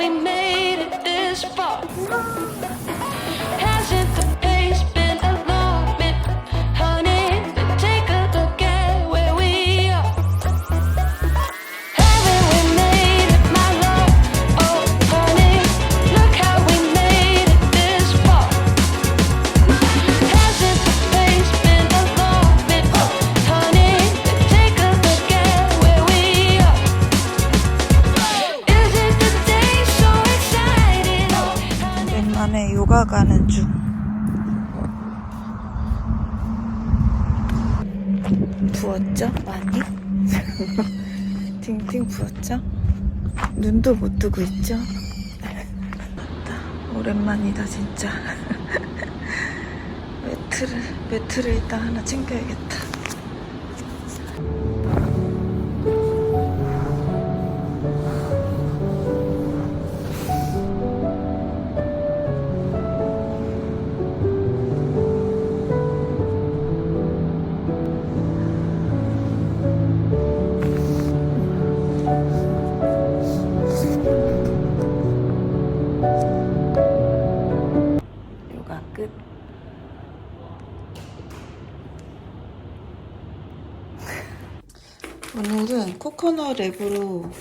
we made it this far? 뜨고 있죠? 오랜만이다 진짜. 매트를 매트를 일단 하나 챙겨야겠다. 코코넛 랩으로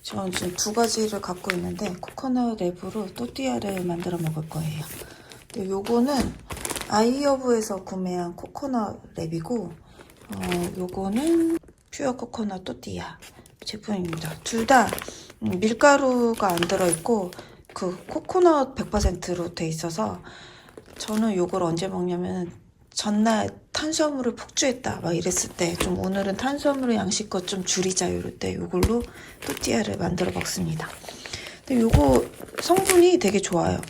저는 지금 두 가지를 갖고 있는데 코코넛 랩으로 또띠아를 만들어 먹을 거예요. 근데 요거는 아이어브에서 구매한 코코넛 랩이고 어, 요거는 퓨어 코코넛 또띠아 제품입니다. 둘 다 밀가루가 안 들어있고 그 코코넛 100%로 돼 있어서 저는 요걸 언제 먹냐면 전날 탄수화물을 폭주했다 막 이랬을 때 좀 오늘은 탄수화물 양식껏 좀 줄이자 이럴 때 요걸로 또띠아를 만들어 먹습니다. 근데 요거 성분이 되게 좋아요.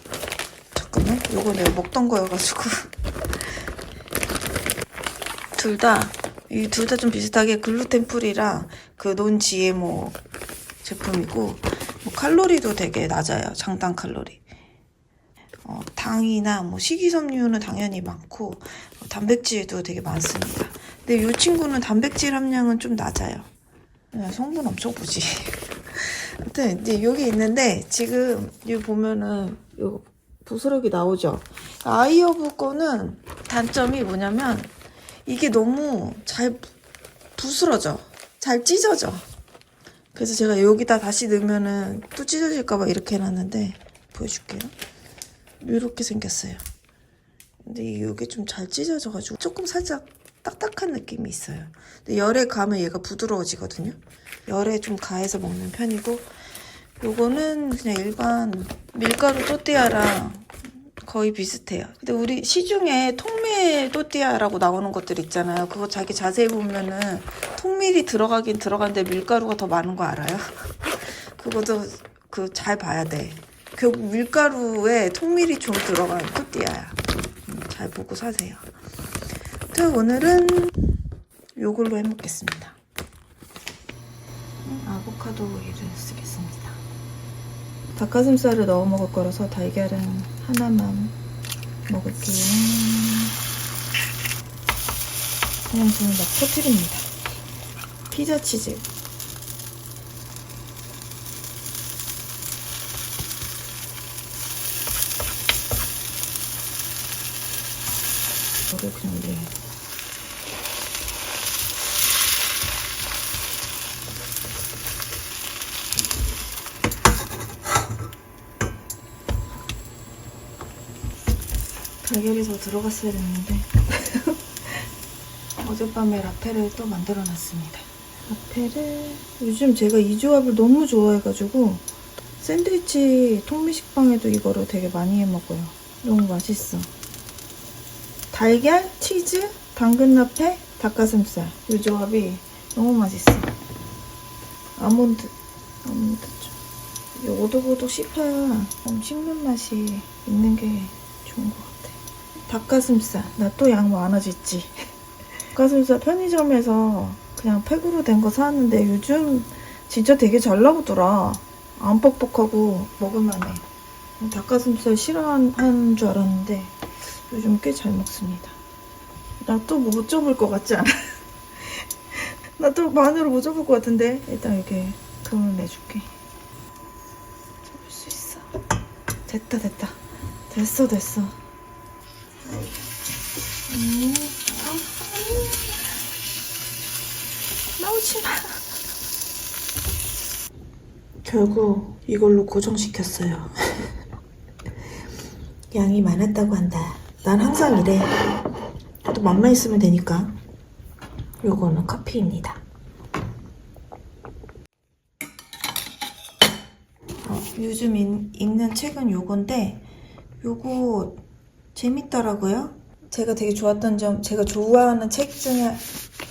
잠깐만 요거 내가 먹던 거여가지고 둘 다 이 둘 다 좀 비슷하게 글루텐 프리랑 그 논 GMO 제품이고 뭐 칼로리도 되게 낮아요. 장당 칼로리. 어, 당이나 뭐 식이섬유는 당연히 많고 어, 단백질도 되게 많습니다. 근데 이 친구는 단백질 함량은 좀 낮아요. 그냥 성분 엄청 보지. 아무튼 이제 여기 있는데 지금 여기 보면은 요 부스러기 나오죠. 아이어브 거는 단점이 뭐냐면 이게 너무 잘 부스러져. 잘 찢어져. 그래서 제가 여기다 다시 넣으면은 또 찢어질까봐 이렇게 해놨는데 보여줄게요. 이렇게 생겼어요. 근데 이게 좀 잘 찢어져가지고 조금 살짝 딱딱한 느낌이 있어요. 근데 열에 가면 얘가 부드러워지거든요. 열에 좀 가해서 먹는 편이고 요거는 그냥 일반 밀가루 또띠아랑 거의 비슷해요. 근데 우리 시중에 통밀 또띠아라고 나오는 것들 있잖아요. 그거 자기 자세히 보면은 통밀이 들어가긴 들어가는데 밀가루가 더 많은 거 알아요? 그것도 그 잘 봐야 돼. 결국 밀가루에 통밀이 좀 들어간 또띠아야. 음, 잘 보고 사세요. 자, 오늘은 요걸로 해먹겠습니다. 음, 아보카도 오일을 쓰겠습니다. 닭가슴살을 넣어 먹을 거라서 달걀은 하나만 먹을게요. 그냥 저는 막 터트립니다. 피자 치즈. 이거를 그냥 올려요. 더 들어갔어야 됐는데. 어젯밤에 라페를 또 만들어 놨습니다. 라페를? 요즘 제가 이 조합을 너무 좋아해가지고 샌드위치 통미식빵에도 이거를 되게 많이 해 먹어요. 너무 맛있어. 달걀, 치즈, 당근 라페, 닭가슴살. 이 조합이 너무 맛있어. 아몬드 아몬드 좀이 오독오독 씹어야 좀 씹는 맛이 있는 게 좋은 것 같아. 닭가슴살. 나 또 양 많아졌지. 닭가슴살 편의점에서 그냥 팩으로 된 거 사왔는데 요즘 진짜 되게 잘 나오더라. 안 뻑뻑하고 먹을만해. 닭가슴살 싫어하는 줄 알았는데 요즘 꽤 잘 먹습니다. 나또뭐못 접을 것 같지 않아? 나 또 마늘을 못 접을 것 같은데 일단 이렇게 그걸 내줄게. 됐다 됐다 됐어 됐어 음. 나오지 마. 결국 이걸로 고정시켰어요. 양이 많았다고 한다. 난 항상 이래. 또 맘만 있으면 되니까. 요거는 커피입니다. 어, 요즘 읽, 읽는 책은 요건데 요거 재밌더라고요. 제가 되게 좋았던 점, 제가 좋아하는 책 중에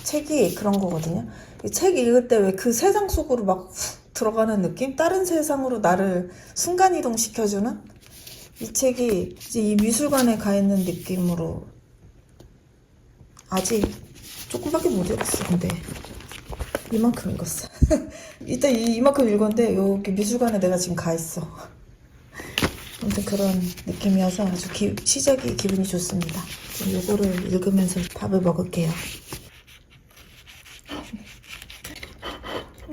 책이 그런 거거든요. 이책 읽을 때 왜 그 세상 속으로 막훅 들어가는 느낌? 다른 세상으로 나를 순간 이동 시켜주는 이 책이 이제 이 미술관에 가 있는 느낌으로 아직 조금밖에 못 읽었어. 근데 이만큼 읽었어. 일단 이, 이만큼 읽었는데 여기 미술관에 내가 지금 가 있어. 아무튼 그런 느낌이어서 아주 기- 시작이 기분이 좋습니다. 요거를 읽으면서 밥을 먹을게요.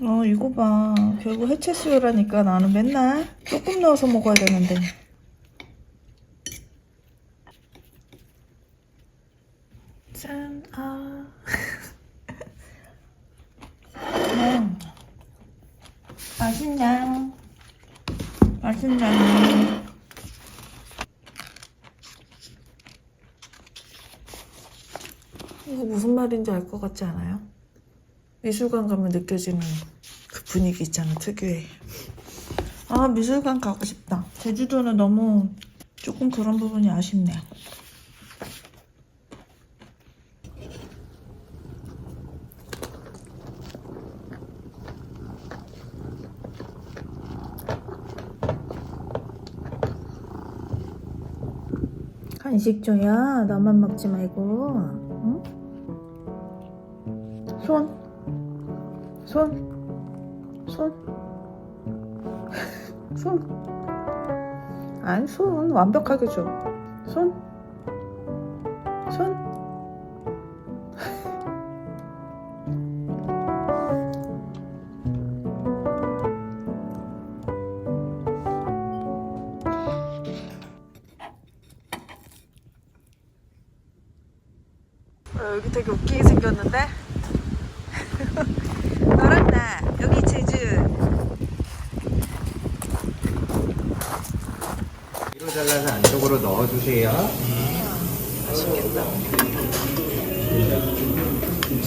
어 이거 봐 결국 해체 수요라니까 나는 맨날 조금 넣어서 먹어야 되는데 짠 아. 음. 맛있냐? 맛있냐? 이거 무슨 말인지 알 것 같지 않아요? 미술관 가면 느껴지는 그 분위기 있잖아, 특유의. 아, 미술관 가고 싶다. 제주도는 너무 조금 그런 부분이 아쉽네요. 간식 줘야 나만 먹지 말고 응? 손, 손, 손, 손. 아니 손 완벽하게 줘. 손, 손. 어, 여기 되게 웃기게 생겼는데? 너랑 나 여기 제주 뒤로 안쪽으로 넣어주세요.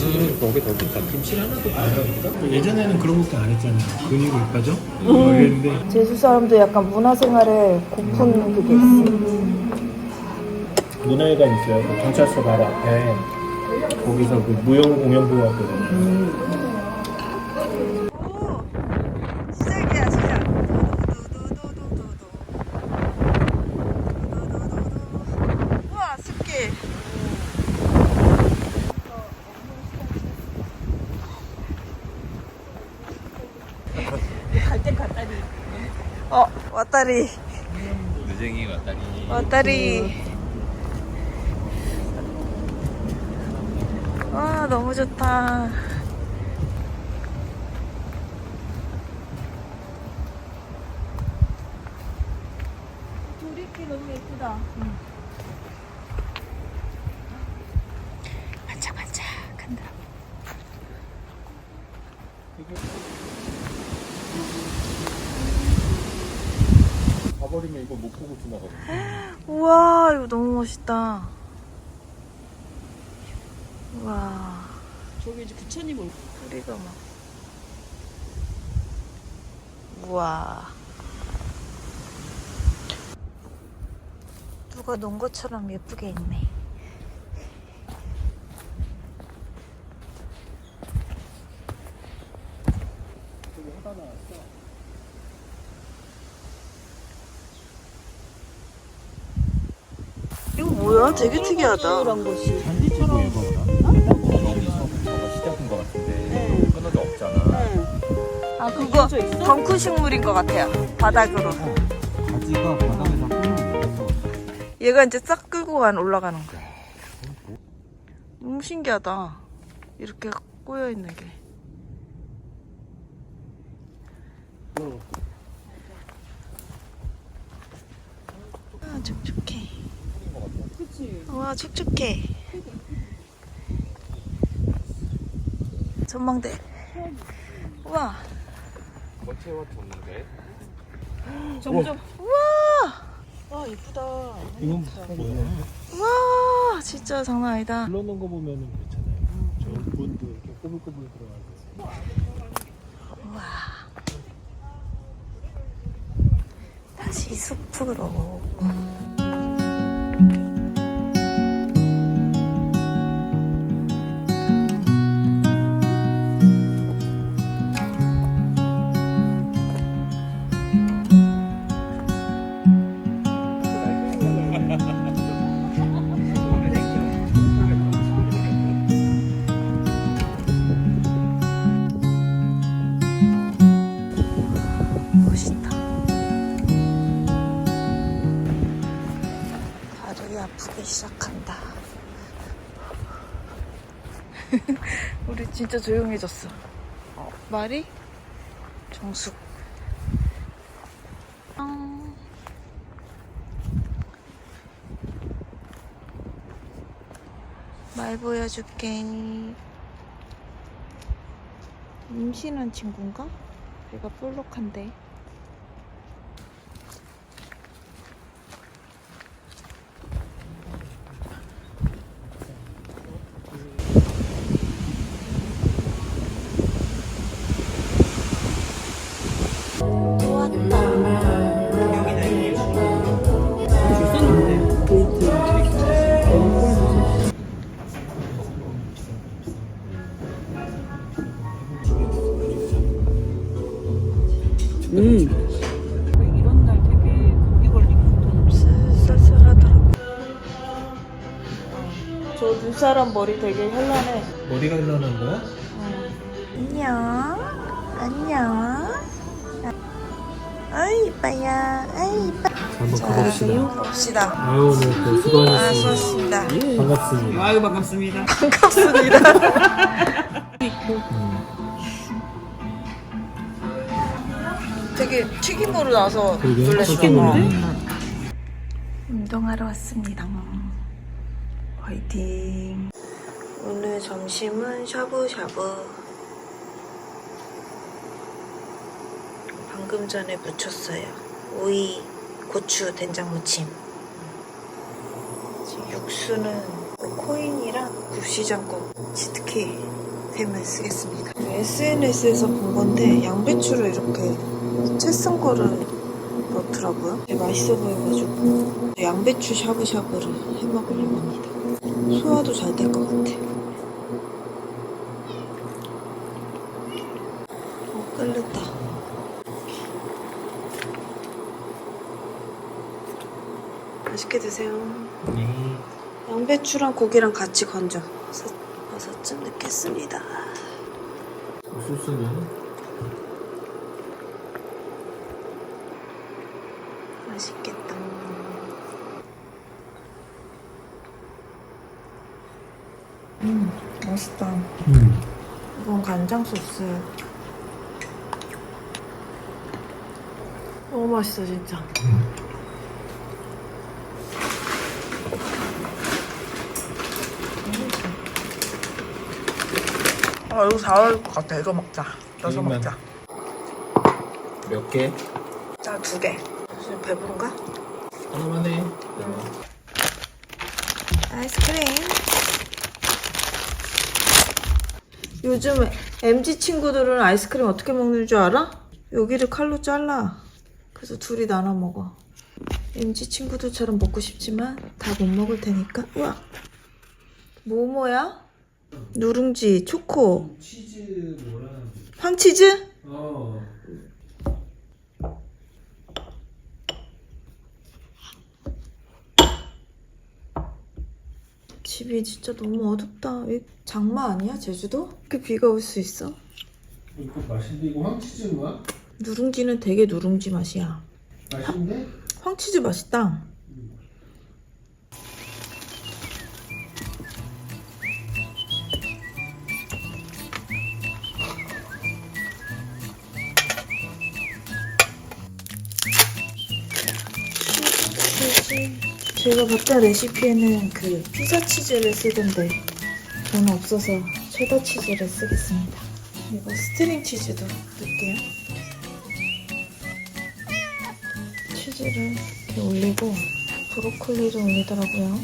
음, 거기 더 좋다. 김치 하나도 안 예전에는 그런 것도 안 했잖아요. 근육을 빠져? 뭐 이랬는데 제주 사람도 약간 문화생활에 고픈 그게 있어 문화회관 있어요. 그 경찰서 바로 앞에 거기서 그 무용 공연부 하거든요. 오 시작이야 시작 두두두두두두두 두두두두두 우와 습기 갈땐 갔다리 어 왔다리. 느쟁이 왔다니. 왔다리. 와 너무 좋다 돌이키 너무 예쁘다 반짝반짝한다 가 버리면 이거 못 보고 지나가요. 우와 이거 너무 멋있다. 우와. 저기 이제 부처님 올 소리가 막. 우와. 누가 놓은 것처럼 예쁘게 있네 되게 특이하다. 그런 곳이. 잔디처럼 여기서부터가 시작인 것 같은데 끊어져 없잖아. 아 그거 덩크 식물인 것 같아요. 바닥으로. 가지가 바닥에서 끊어져. 얘가 이제 싹 끌고만 올라가는 거야. 너무 신기하다. 이렇게 꼬여 있는 게. 와 촉촉해. 전망대. 우와. 거체와 전망대. 점점. 우와. 와 이쁘다. 이건 뭐야? 우와. 진짜 장난 아니다. 불러놓은 거 보면은 괜찮아요. 저 문도 이렇게 꼬불꼬불 들어가고. 다시 숲으로. 멋 진짜 조용해졌어. 어, 말이? 정숙. 어. 말 보여줄게. 임신한 친구인가? 배가 볼록한데. 사람 머리 되게 현란해. 머리가 일어난 거야? 안녕. 안녕. 아이 이뻐야. 아이 이뻐. 한번 자, 가봅시다. 봅시다. 아유 오늘 또 아, 수고하셨습니다. 수고하셨습니다. 반갑습니다. 아유 반갑습니다. 반갑습니다. 되게 튀김으로 나서 그러게, 놀랬어. 튀김인데? 운동하러 왔습니다. 화이팅. 오늘 점심은 샤브샤브. 방금 전에 무쳤어요. 오이, 고추, 된장 무침. 육수는 코인이랑 굽시장국, 치트키 햄을 쓰겠습니다. SNS에서 본 건데 양배추를 이렇게 채썬 거를 넣더라고요. 맛있어 보여가지고 양배추 샤브샤브를 해 먹으려고 합니다. 소화도 잘 될 것 같아. 어, 끓는다. 맛있게 드세요. 네. 양배추랑 고기랑 같이 건져. 버섯, 버섯 좀 넣겠습니다. 소스는 맛있겠다. 음, 맛있다. 음. 이건 간장 소스. 너무 맛있어, 진짜. 아, 이거 잘 어울릴 것 같아. 이거 먹자. 넣어서 이거만. 먹자. 몇 개? 자, 두 개. 지금 배부른가? 하나만 해. 아이스크림. 요즘 MZ 친구들은 아이스크림 어떻게 먹는 줄 알아? 여기를 칼로 잘라. 그래서 둘이 나눠 먹어. MZ 친구들처럼 먹고 싶지만 다 못 먹을 테니까. 우와. 뭐뭐야? 누룽지, 초코, 치즈 뭐랑 황치즈? 어. 집이 진짜 너무 어둡다. 이 장마 아니야, 제주도? 이렇게 비가 올 수 있어? 이거 맛있는데 이거 황치즈인 거야? 누룽지는 되게 누룽지 맛이야. 맛있는데? 황치즈 맛있다. 제가 봤던 레시피에는 그 피자 치즈를 쓰던데 저는 없어서 체다 치즈를 쓰겠습니다. 이거 스트링 치즈도 넣을게요. 치즈를 이렇게 올리고 브로콜리도 올리더라고요.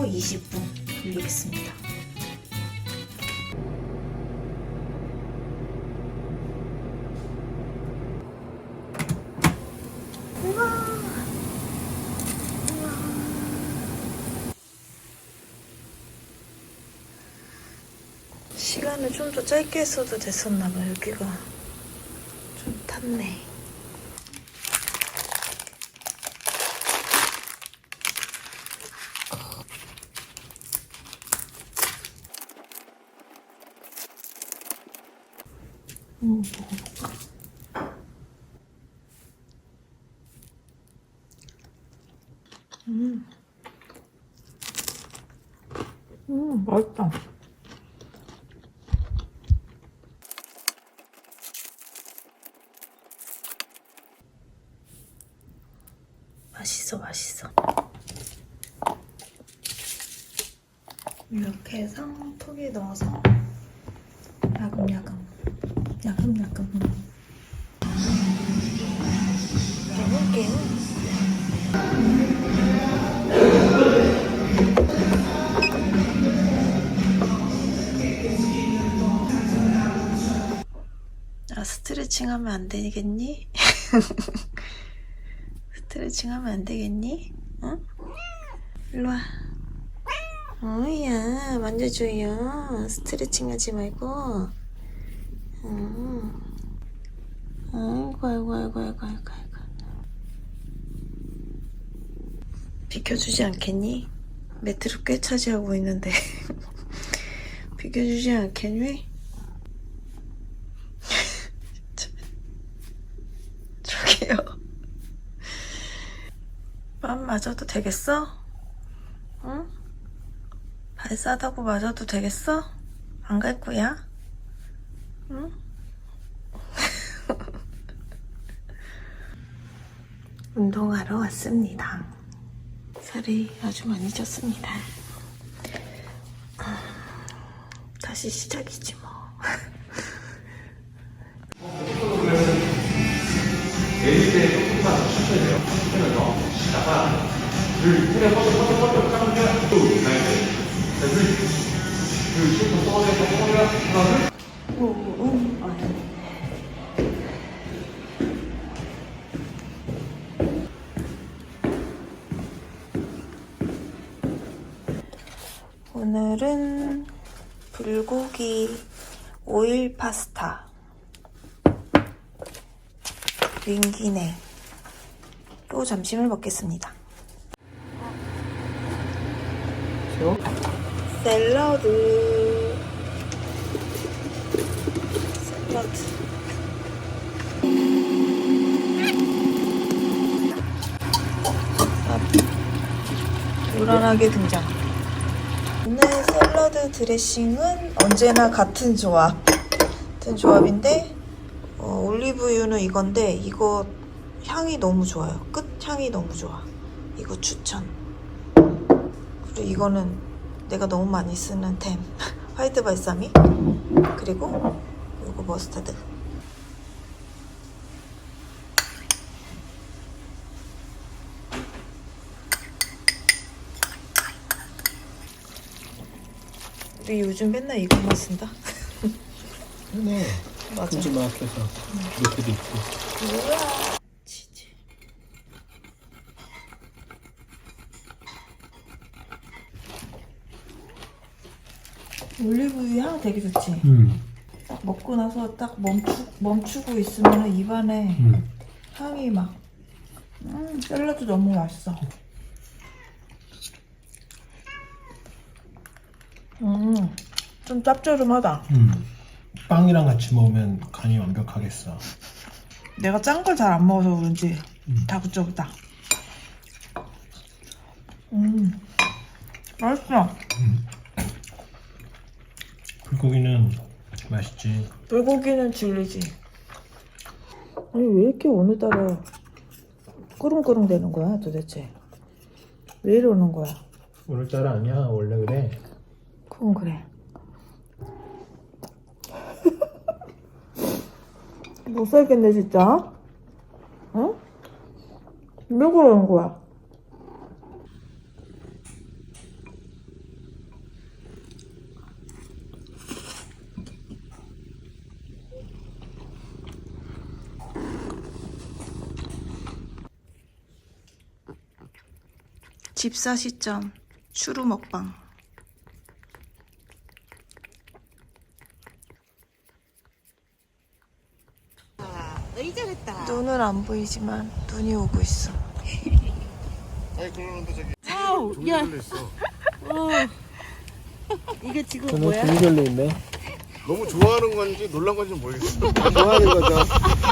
200도에서 20분 돌리겠습니다. 시간을 좀 더 짧게 했어도 됐었나봐 여기가 좀 탔네. 음, 먹어볼까? 음. 음, 맛있다. 맛있어, 맛있어. 이렇게 해서 톡에 넣어서 야금야금, 야금야금. 깨물, 깨물. 아, 스트레칭 하면 안 되겠니? 스트레칭 하면 안 되겠니? 응? 일로 와. 어이야, 만져줘요. 스트레칭 하지 말고. 응. 아이고, 아이고, 아이고, 아이고, 아이고, 아이고. 비켜주지 않겠니? 매트를 꽤 차지하고 있는데. 비켜주지 않겠니? 저기요. 뺨 맞아도 되겠어? 응? 발 싸다고 맞아도 되겠어? 안 갈 거야? 응? 운동하러 왔습니다. 살이 아주 많이 쪘습니다. 다시 시작이지 뭐. 오, 오, 아, 오늘은 불고기 오일 파스타 윙기네 또 점심을 먹겠습니다. 새우? 샐러드. 샐러드. 아, 요란하게 등장. 오늘 샐러드 드레싱은 언제나 같은 조합. 같은 조합인데 어, 올리브유는 이건데 이거 향이 너무 좋아요. 끝 향이 너무 좋아. 이거 추천. 그리고 이거는 내가 너무 많이 쓰는 템. 화이트 발사믹 그리고 이거 머스타드. 우리 요즘 맨날 이거만 쓴다? 네. 맞아. 끈지 막혀서 밑에도 있고. 우와 치즈 올리브유 향 되게 좋지 음. 딱 먹고 나서 딱 멈추, 멈추고 있으면 입안에 음. 향이 막 음, 샐러드 너무 맛있어 음, 좀 짭조름하다. 음. 빵이랑 같이 먹으면 간이 완벽하겠어. 내가 짠 걸 잘 안 먹어서 그런지 음. 다 그쪽이다. 음, 맛있어. 불고기는 맛있지. 불고기는 진리지. 아니 왜 이렇게 오늘따라 끄릉끄릉 되는 거야 도대체? 왜 이러는 거야? 오늘따라 아니야. 원래 그래. 그건 그래. 못 살겠네 진짜. 응? 왜 그러는 거야? 집사 시점 추루 먹방. 눈은 안 보이지만 눈이 오고 있어. 아우, 야. 어. 이게 지금 저는 뭐야? 종이별로 있네. 너무 좋아하는 건지 놀란 건지 모르겠어. 좋아하는 거죠.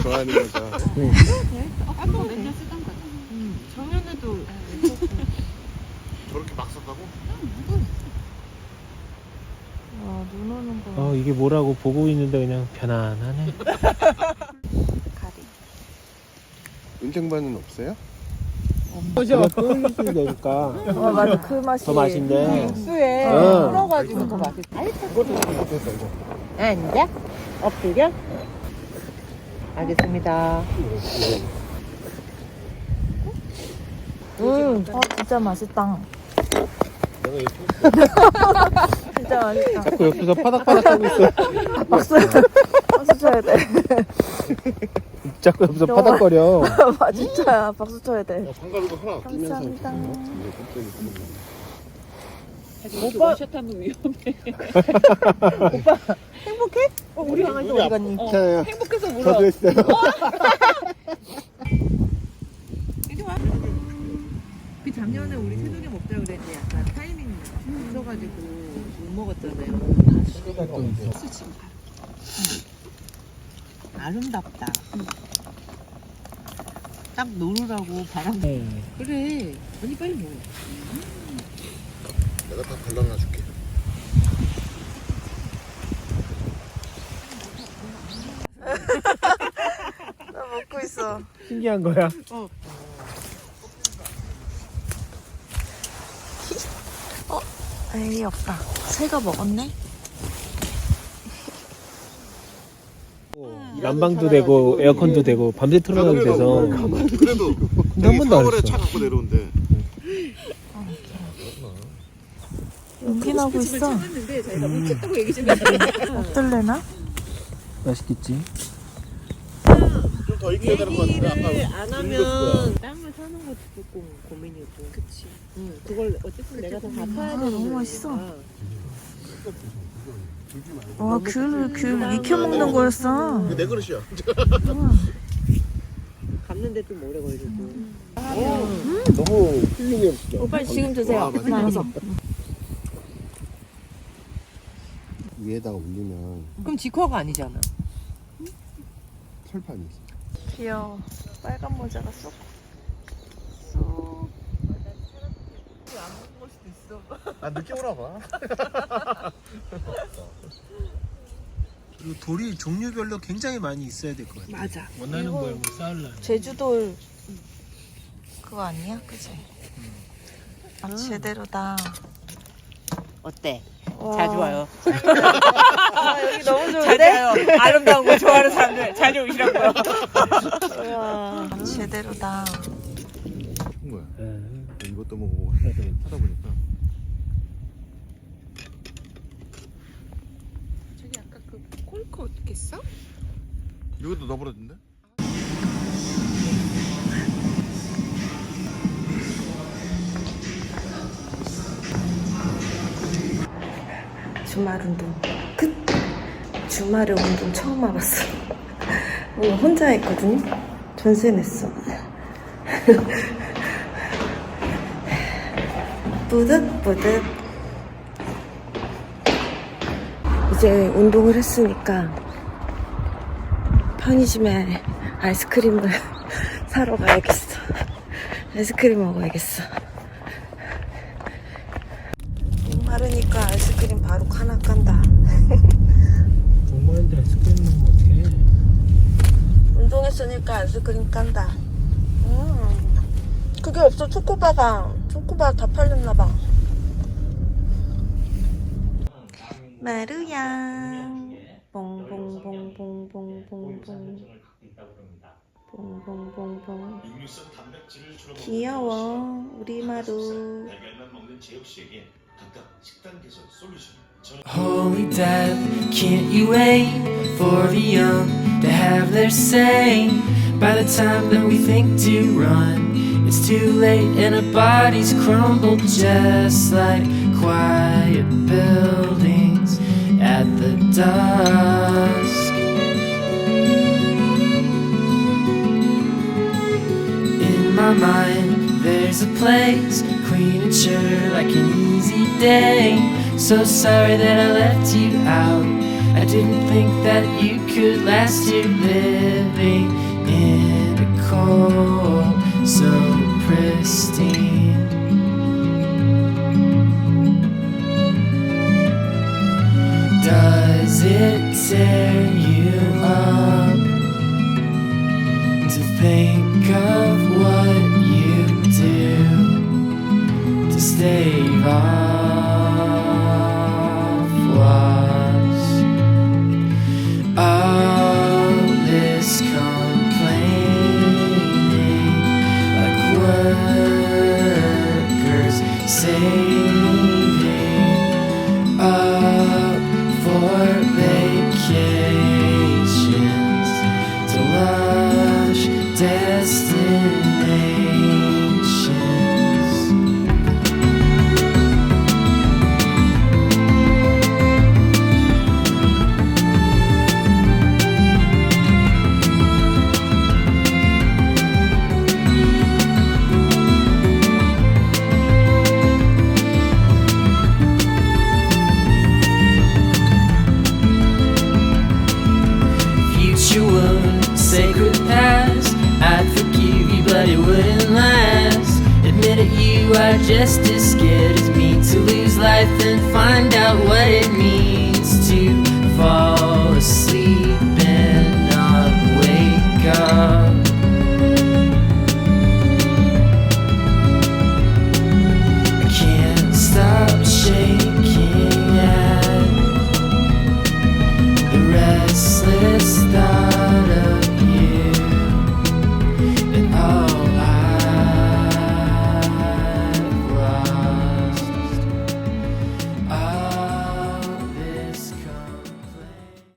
좋아하는 거죠. 작년에도 와, 눈 오는 거. 어 이게 뭐라고 보고 있는데 그냥 편안하네. 가리. 은쟁반은 없어요? 끓일 수 되니까 어, 맞아. 그 맛이. 더 맛있네. 육수에 응. 풀어가지고 더 맛있어. 앉아. 엎드려. 알겠습니다. 음, 어, 진짜 맛있다. 진짜 맛있다. 자꾸 옆에서 파닥파닥 하고 있어. 박수, 박수 쳐야 돼. 자꾸 옆에서 파닥거려. 아, 진짜야. 박수 쳐야 돼. 상가루도 하나 끼면서 감사합니다. 오빠 원샷하면 위험해. 행복해? 어, 우리 강아지 어디 갔니? 괜찮아요. 행복해서 울어. 저도 했어요. 그 작년에 우리 새벽에 먹자 그랬는데 약간 타이밍 없어가지고 못 먹었잖아요. 수 지금 봐. 아름답다. 딱 노르라고 바람. 그래. 언니 빨리 먹어. 내가 다 발라놔 줄게. 나 먹고 있어. 신기한 거야. 에이, 없다. 새가 먹었네? 난방도 되고 에어컨도 되고 밤새 틀어놔도 돼서 그래도 근데 한 번도 안 4월에 했어. 차 갖고 내려온대. 연기 나고 있어. 참았는데 저희가 훔쳤다고 얘기 좀 해요. 어떨래나? 맛있겠지. 좀더 익혀야 되는 거 같은데 아까 안 하면 땅을 사는 것도 조금 고민이고. 그치. 응. 그걸 어쨌든 내가 다 갚아야 되는 너무 거니까. 맛있어. 와, 귤, 귤 익혀 먹는 거였어. 내 그릇이야. 갚는데 좀 오래 걸리고. 너무 힐링이 없어. 오빠 지금 주세요. 나눠서. 위에다가 올리면 그럼 지코가 아니잖아. 철판이 있어. 귀여워. 빨간 모자가 쏙. 아 늦게 오나 봐. 그리고 돌이 종류별로 굉장히 많이 있어야 될 것 같아. 맞아. 원하는 모양을 쌓으려면. 제주돌 그거 아니야? 그지? 아, 제대로다. 어때? 와. 자주 와요. 아, 여기 너무 자주 좋은데? 와요. 아름다운 거 좋아하는 사람들 자주 오시라고요. 우와. 제대로다. 좋은 거야. 예. 이것도 먹고 하다 보니까. 저기 아까 그 콜크 어떻게 써? 이것도 넣어버렸는데? 주말 운동 끝. 주말에 운동 처음 와봤어. 오늘 혼자 했거든요. 전세 냈어. 뿌듯뿌듯. 이제 운동을 했으니까 편의점에 아이스크림을 사러 가야겠어. 아이스크림 먹어야겠어. 목마르니까 아이스크림 바로 하나 깐다. 엄마한테 아이스크림 먹으면 어떡해 운동했으니까 아이스크림 깐다. 음, 그게 없어 초코바가 초코바 다 팔렸나봐. 마루야, 봉봉봉봉봉봉봉, 봉봉봉봉. 귀여워 우리 마루. Holy death, can't you wait for the young to have their say? By the time that we think to run, it's too late and our bodies crumble just like quiet buildings at the dusk. In my mind, there's a place clean and sure like an easy day. So sorry that I left you out. I didn't think that you could last here living in a cold so pristine. Does it tear you up to think of what you do to stave off